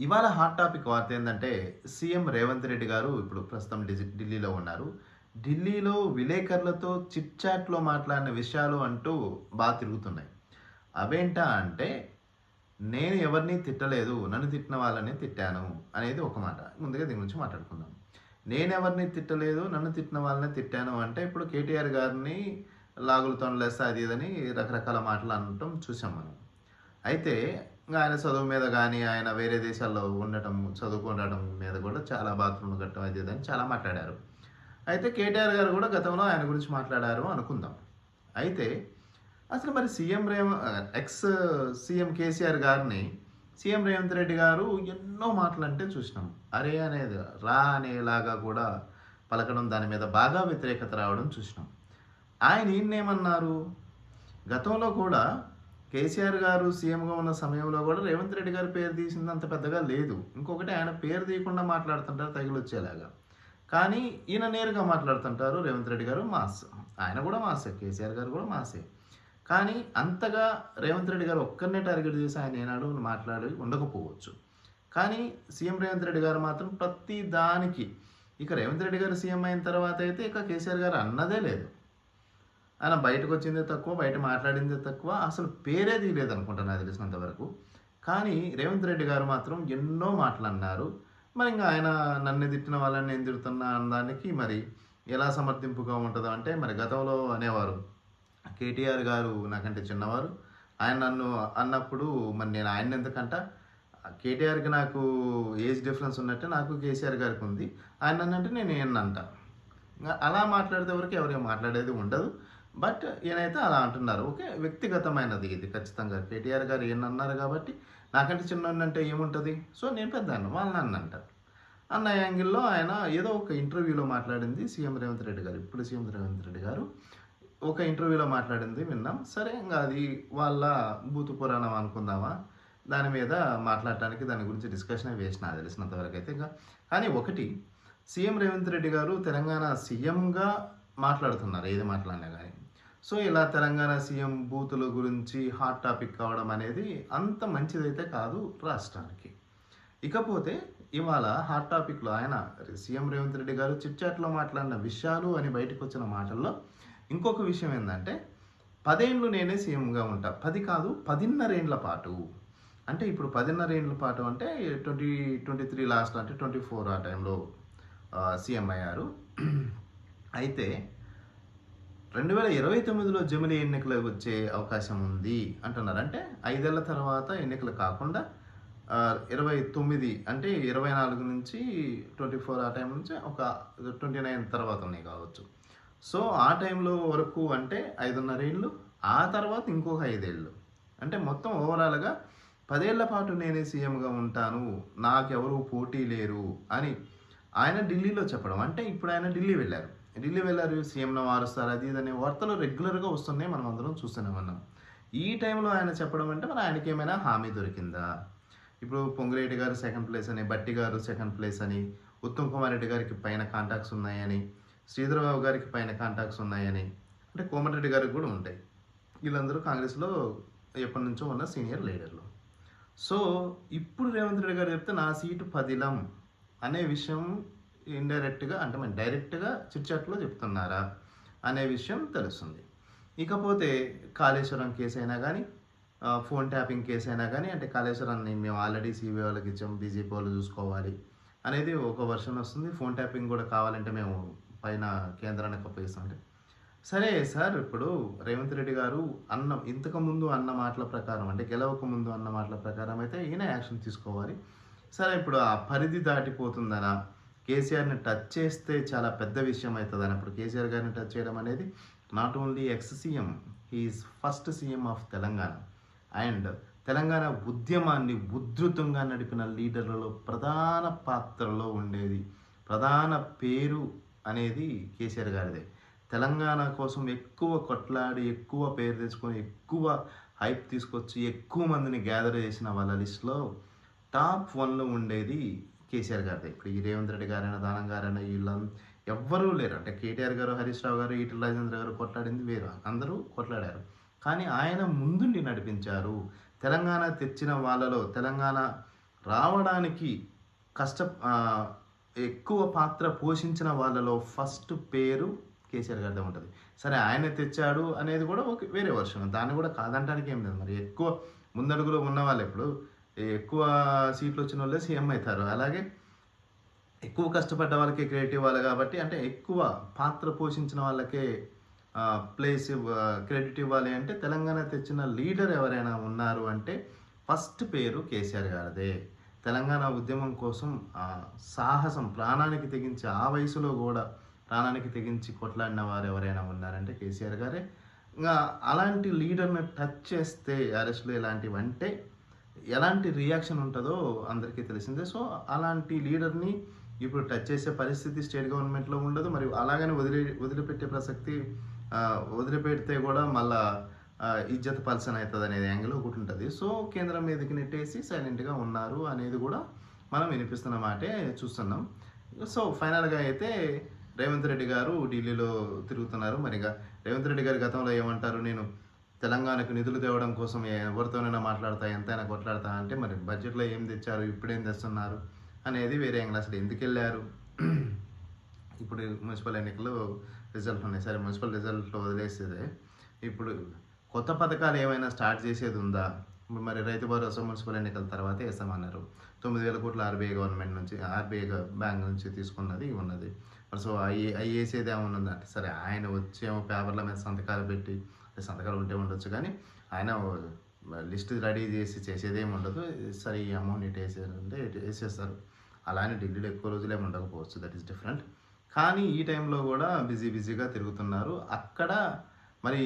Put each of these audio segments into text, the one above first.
ఇవాళ hot topic వార్త ఏంటంటే సీఎం రేవంత్ రెడ్డి గారు ఇప్పుడు ప్రస్తుతం ఢి- ఢిల్లీలో ఉన్నారు. ఢిల్లీలో విలేకరులతో చిట్ చాట్లో మాట్లాడిన విషయాలు అంటూ బాగా తిరుగుతున్నాయి. అవేంటా అంటే నేను ఎవరిని తిట్టలేదు నన్ను తిట్టిన వాళ్ళని తిట్టాను అనేది ఒక మాట. ముందుగా దీని గురించి మాట్లాడుకుందాం. నేను ఎవరిని తిట్టలేదు నన్ను తిట్టిన వాళ్ళని తిట్టాను అంటే ఇప్పుడు కేటీఆర్ గారిని లాగులతో లేస్తా అది ఇదని రకరకాల మాటలు అనటం చూసాం మనం. అయితే ఇంకా ఆయన చదువు మీద కానీ ఆయన వేరే దేశాల్లో ఉండటం చదువుకుండటం మీద కూడా చాలా బాత్రూమ్లు కట్టడం అది అని చాలా మాట్లాడారు. అయితే కేటీఆర్ గారు కూడా గతంలో ఆయన గురించి మాట్లాడారు అనుకుందాం. అయితే అసలు మరి సీఎం రేవ ఎక్స్ సీఎం కేసీఆర్ గారిని సీఎం రేవంత్ రెడ్డి గారు ఎన్నో మాటలు అంటే చూసినాం. అరే అనేది రా అనేలాగా కూడా పలకడం దాని మీద బాగా వ్యతిరేకత రావడం చూసినాం. ఆయన ఏమన్నారు గతంలో కూడా కేసీఆర్ గారు సీఎంగా ఉన్న సమయంలో కూడా రేవంత్ రెడ్డి గారి పేరు తీసింది అంత పెద్దగా లేదు. ఇంకొకటి ఆయన పేరు తీయకుండా మాట్లాడుతుంటారు తగిలొచ్చేలాగా కానీ ఈయన నేరుగా మాట్లాడుతుంటారు రేవంత్ రెడ్డి గారు మాస్. ఆయన కూడా మాసే కేసీఆర్ గారు కూడా మాసే. కానీ అంతగా రేవంత్ రెడ్డి గారు ఒక్కరినే టార్గెట్ చేసి ఆయన ఏనాడు మాట్లాడి ఉండకపోవచ్చు. కానీ సీఎం రేవంత్ రెడ్డి గారు మాత్రం ప్రతి దానికి ఇక రేవంత్ రెడ్డి గారు సీఎం అయిన తర్వాత అయితే ఇక కేసీఆర్ గారు అన్నదే లేదు. ఆయన బయటకు వచ్చిందే తక్కువ బయట మాట్లాడిందే తక్కువ. అసలు పేరే తీయలేదు అనుకుంటా నాకు తెలిసినంత వరకు. కానీ రేవంత్ రెడ్డి గారు మాత్రం ఎన్నో మాటలు అన్నారు మరి ఇంకా ఆయన నన్ను తిట్టిన వాళ్ళని నేను తిడుతున్నా అన్నదానికి మరి ఎలా సమర్థింపుగా ఉంటుందో అంటే మరి గతంలో అనేవారు. కేటీఆర్ గారు నాకంటే చిన్నవారు. ఆయన నన్ను అన్నప్పుడు మరి నేను ఆయన ఎందుకంట? కేటీఆర్కి నాకు ఏజ్ డిఫరెన్స్ ఉన్నట్టే నాకు కేసీఆర్ గారికి ఉంది. ఆయన అంటే నేను ఏంటంట అంట అలా మాట్లాడితే వరకు ఎవరేం మాట్లాడేది ఉండదు. బట్ ఈయనైతే అలా అంటున్నారు. ఓకే వ్యక్తిగతమైనది ఇది ఖచ్చితంగా. కేటీఆర్ గారు ఏమన్నారు అన్నారు కాబట్టి నాకంటే చిన్న అంటే ఏముంటుంది? సో నేను పెద్ద అన్న నాన్న అంటారు అన్న యాంగిల్లో ఆయన ఏదో ఒక ఇంటర్వ్యూలో మాట్లాడింది సీఎం రేవంత్ రెడ్డి గారు. ఇప్పుడు సీఎం రేవంత్ రెడ్డి గారు ఒక ఇంటర్వ్యూలో మాట్లాడింది విన్నాం. సరే ఇంకా అది వాళ్ళ భూతు పురాణం అనుకుందామా? దాని మీద మాట్లాడటానికి దాని గురించి డిస్కషన్ వేసిన నాకు అయితే ఇంకా. కానీ ఒకటి సీఎం రేవంత్ రెడ్డి గారు తెలంగాణ సీఎంగా మాట్లాడుతున్నారు. ఏది మాట్లాడినా కానీ. సో ఇలా తెలంగాణ సీఎం బూతుల గురించి హాట్ టాపిక్ కావడం అనేది అంత మంచిదైతే కాదు రాష్ట్రానికి. ఇకపోతే ఇవాళ హాట్ టాపిక్లో ఆయన సీఎం రేవంత్ రెడ్డి గారు చిట్చాట్లో మాట్లాడిన విషయాలు అని బయటకు వచ్చిన మాటల్లో ఇంకొక విషయం ఏంటంటే పదేండ్లు నేనే సీఎంగా ఉంటా పది కాదు పదిన్నరేండ్ల పాటు. అంటే ఇప్పుడు పదిన్నరేండ్ల పాటు అంటే ట్వంటీ ట్వంటీ త్రీ లాస్ట్ అంటే ట్వంటీ ఫోర్ ఆ టైంలో సీఎం అయ్యారు. అయితే రెండు వేల ఇరవై తొమ్మిదిలో జమిలీ ఎన్నికలు వచ్చే అవకాశం ఉంది అంటున్నారు. అంటే ఐదేళ్ళ తర్వాత ఎన్నికలు కాకుండా ఇరవై తొమ్మిది అంటే ఇరవై నాలుగు నుంచి ట్వంటీ ఫోర్ ఆ టైం నుంచి ఒక ట్వంటీ నైన్ తర్వాత ఉన్నాయి కావచ్చు. సో ఆ టైంలో వరకు అంటే ఐదున్నర ఏళ్ళు ఆ తర్వాత ఇంకొక ఐదేళ్ళు. అంటే మొత్తం ఓవరాల్గా పదేళ్ళ పాటు నేనే సీఎంగా ఉంటాను నాకెవరూ పోటీ లేరు అని ఆయన ఢిల్లీలో చెప్పడం. అంటే ఇప్పుడు ఆయన ఢిల్లీ వెళ్ళారు. ఢిల్లీ వెళ్ళారు సీఎంను మారుస్తారు అది ఇది అనే వార్తలు రెగ్యులర్గా వస్తున్నాయి మనం అందరం చూస్తూనే ఉన్నాం. ఈ టైంలో ఆయన చెప్పడం అంటే మన ఆయనకి ఏమైనా హామీ దొరికిందా? ఇప్పుడు పొంగిరెడ్డి గారు సెకండ్ ప్లేస్ అని బట్టి గారు సెకండ్ ప్లేస్ అని ఉత్తమ్ కుమార్ రెడ్డి గారికి పైన కాంటాక్ట్స్ ఉన్నాయని శ్రీధరబాబు గారికి పైన కాంటాక్ట్స్ ఉన్నాయని అంటే కోమటిరెడ్డి గారికి కూడా ఉంటాయి. వీళ్ళందరూ కాంగ్రెస్లో ఎప్పటి నుంచో ఉన్న సీనియర్ లీడర్లు సో ఇప్పుడు రేవంత్ రెడ్డి గారు చెప్తే నా సీటు పదిలం అనే విషయం ఇండైరెక్ట్గా అంటే మేము డైరెక్ట్గా చిట్చాట్లో చెప్తున్నారా అనే విషయం తెలుస్తుంది. ఇకపోతే కాళేశ్వరం కేసు అయినా కానీ ఫోన్ ట్యాపింగ్ కేసు అయినా కానీ అంటే కాళేశ్వరాన్ని మేము ఆల్రెడీ సిబిఐ వాళ్ళకి ఇచ్చాం బీజేపీ వాళ్ళు చూసుకోవాలి అనేది ఒక వర్షన్ వస్తుంది. ఫోన్ ట్యాపింగ్ కూడా కావాలంటే మేము పైన కేంద్రానికి అప్పగిస్తామంటే సరే సార్ ఇప్పుడు రేవంత్ రెడ్డి గారు అన్న ఇంతకు ముందు అన్న మాటల ప్రకారం అంటే గెలవక ముందు అన్న మాటల ప్రకారం అయితే ఈయన యాక్షన్ తీసుకోవాలి. సరే ఇప్పుడు ఆ పరిధి దాటిపోతుందనా? కేసీఆర్ని టచ్ చేస్తే చాలా పెద్ద విషయం అవుతుంది అన్నప్పుడు కేసీఆర్ గారిని టచ్ చేయడం అనేది not only ex CM he is first CM of Telangana. And Telangana ఉద్యమాన్ని ఉధృతంగా నడిపిన లీడర్లలో ప్రధాన పాత్రలో ఉండేది ప్రధాన పేరు అనేది కేసీఆర్ గారిదే. తెలంగాణ కోసం ఎక్కువ కొట్లాడి ఎక్కువ పేరు తెచ్చుకొని ఎక్కువ హైప్ తీసుకొచ్చి ఎక్కువ మందిని గ్యాదర్ చేసిన వాళ్ళ లిస్ట్లో టాప్ వన్లో ఉండేది కేసీఆర్ గారిది. ఇప్పుడు ఈ రేవంత్ రెడ్డి గారైనా దానం గారైనా వీళ్ళ ఎవ్వరూ లేరు. అంటే కేటీఆర్ గారు హరీష్ రావు గారు ఈటల రాజేంద్ర గారు కొట్లాడింది వేరు. అందరూ కొట్లాడారు. కానీ ఆయన ముందుండి నడిపించారు. తెలంగాణ తెచ్చిన వాళ్ళలో తెలంగాణ రావడానికి కష్ట ఎక్కువ పాత్ర పోషించిన వాళ్ళలో ఫస్ట్ పేరు కేసీఆర్ గారిదే ఉంటుంది. సరే ఆయన తెచ్చాడు అనేది కూడా ఒక వేరే వర్షన్ దాన్ని కూడా కాదంటానికి ఏం లేదు. మరి ఎక్కువ ముందడుగులో ఉన్న వాళ్ళు ఇప్పుడు ఎక్కువ సీట్లు వచ్చిన వాళ్ళే సీఎం అవుతారు అలాగే ఎక్కువ కష్టపడ్డ వాళ్ళకి క్రెడిట్ ఇవ్వాలి కాబట్టి అంటే ఎక్కువ పాత్ర పోషించిన వాళ్ళకే ప్లేస్ క్రెడిట్ ఇవ్వాలి అంటే తెలంగాణ తెచ్చిన లీడర్ ఎవరైనా ఉన్నారు అంటే ఫస్ట్ పేరు కేసీఆర్ గారిదే. తెలంగాణ ఉద్యమం కోసం సాహసం ప్రాణానికి తెగించి ఆ వయసులో కూడా ప్రాణానికి తెగించి కొట్లాడిన వారు ఎవరైనా ఉన్నారంటే కేసీఆర్ గారే. ఇంకా అలాంటి లీడర్ని టచ్ చేస్తే అరెస్టులు ఇలాంటివి అంటే ఎలాంటి రియాక్షన్ ఉంటుందో అందరికీ తెలిసిందే. సో అలాంటి లీడర్ని ఇప్పుడు టచ్ చేసే పరిస్థితి స్టేట్ గవర్నమెంట్లో ఉండదు. మరియు అలాగని వదిలి వదిలిపెట్టే ప్రసక్తి వదిలిపెడితే కూడా మళ్ళా ఇజ్జత్ పల్సన్ అవుతుంది అనేది యాంగిల్ ఒకటి ఉంటుంది. సో కేంద్రం మీదకి నెట్టేసి సైలెంట్గా ఉన్నారు అనేది కూడా మనం వినిపిస్తున్న మాటే చూస్తున్నాం. సో ఫైనల్గా అయితే రేవంత్ రెడ్డి గారు ఢిల్లీలో తిరుగుతున్నారు. మరిగా రేవంత్ రెడ్డి గారి గతంలో ఏమంటారు? నేను తెలంగాణకు నిధులు తేవడం కోసం ఎవరితోనైనా మాట్లాడతా ఎంతైనా కొట్లాడతా అంటే మరి బడ్జెట్లో ఏం తెచ్చారు ఇప్పుడేం తెస్తున్నారు అనేది వేరే యాంగిల్. అసలు ఎందుకు వెళ్ళారు? ఇప్పుడు మున్సిపల్ ఎన్నికలు రిజల్ట్ ఉన్నాయి. సరే మున్సిపల్ రిజల్ట్ వదిలేసేదే. ఇప్పుడు కొత్త పథకాలు ఏమైనా స్టార్ట్ చేసేది ఉందా? ఇప్పుడు మరి రైతు భరోసా మున్సిపల్ ఎన్నికల తర్వాత వేస్తామన్నారు తొమ్మిది వేల కోట్ల ఆర్బీఐ గవర్నమెంట్ నుంచి ఆర్బీఐ బ్యాంక్ నుంచి తీసుకున్నది ఉన్నది మరి సో అవి అవి వేసేది ఏమన్నా అంటే సరే ఆయన వచ్చేమో పేపర్ల మీద సంతకాలు పెట్టి సంతకాలు ఉంటే ఉండొచ్చు కానీ ఆయన లిస్ట్ రెడీ చేసి చేసేది ఏమి ఉండదు. సరే ఈ అమౌంట్ ఇటు వేసేదంటే ఇటు వేసేస్తారు. అలానే ఢిల్లీలో ఎక్కువ రోజులు ఏమి ఉండకపోవచ్చు. దట్ ఈస్ డిఫరెంట్ కానీ ఈ టైంలో కూడా బిజీ బిజీగా తిరుగుతున్నారు. అక్కడ మరి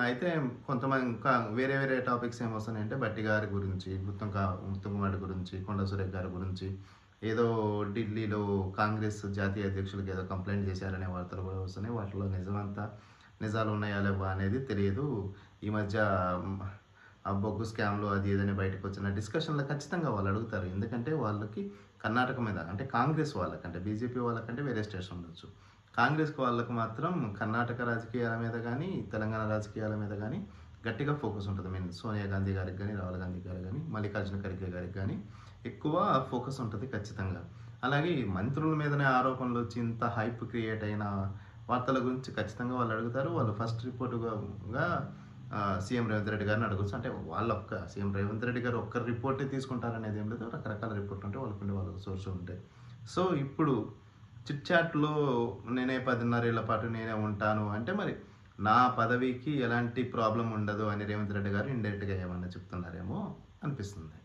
అయితే కొంతమంది ఇంకా వేరే వేరే టాపిక్స్ ఏమొస్తున్నాయంటే బట్టి గారి గురించి గుత్తంక ముత్తంకుమారి గురించి కొండ సురేఖ్ గారి గురించి ఏదో ఢిల్లీలో కాంగ్రెస్ జాతీయ అధ్యక్షులకు ఏదో కంప్లైంట్ చేశారనే వార్తలు కూడా వస్తున్నాయి. వాటిలో నిజమంతా నిజాలు ఉన్నాయా లేవా అనేది తెలియదు. ఈ మధ్య ఆ బొగ్గు స్కామ్లో అది ఏదైనా బయటకు వచ్చిన డిస్కషన్లో ఖచ్చితంగా వాళ్ళు అడుగుతారు. ఎందుకంటే వాళ్ళకి కర్ణాటక మీద అంటే కాంగ్రెస్ వాళ్ళకంటే బీజేపీ వాళ్ళకంటే వేరే స్టేషన్ ఉండొచ్చు. కాంగ్రెస్ వాళ్ళకు మాత్రం కర్ణాటక రాజకీయాల మీద కానీ తెలంగాణ రాజకీయాల మీద కానీ గట్టిగా ఫోకస్ ఉంటుంది. మీన్ సోనియా గాంధీ గారికి కానీ రాహుల్ గాంధీ గారికి కానీ మల్లికార్జున ఖర్గే గారికి కానీ ఎక్కువ ఫోకస్ ఉంటుంది ఖచ్చితంగా. అలాగే మంత్రుల మీదనే ఆరోపణలు వచ్చి ఇంత హైప్ క్రియేట్ అయిన వార్తల గురించి ఖచ్చితంగా వాళ్ళు అడుగుతారు. వాళ్ళు ఫస్ట్ రిపోర్టుగా సీఎం రేవంత్ రెడ్డి గారిని అడగచ్చు అంటే వాళ్ళ ఒక్క సీఎం రేవంత్ రెడ్డి గారు ఒక్క రిపోర్టే తీసుకుంటారనేది ఏం లేదు. రకరకాల రిపోర్ట్లు ఉంటాయి వాళ్ళకుండే వాళ్ళకి సోర్స్ ఉంటాయి సో ఇప్పుడు చిట్ చాట్లో నేనే పదిన్నరేళ్ళ పాటు నేనే ఉంటాను అంటే మరి నా పదవికి ఎలాంటి ప్రాబ్లం ఉండదు అని రేవంత్ రెడ్డి గారు ఇండైరెక్ట్గా ఏమన్నా చెప్తున్నారేమో అనిపిస్తుంది.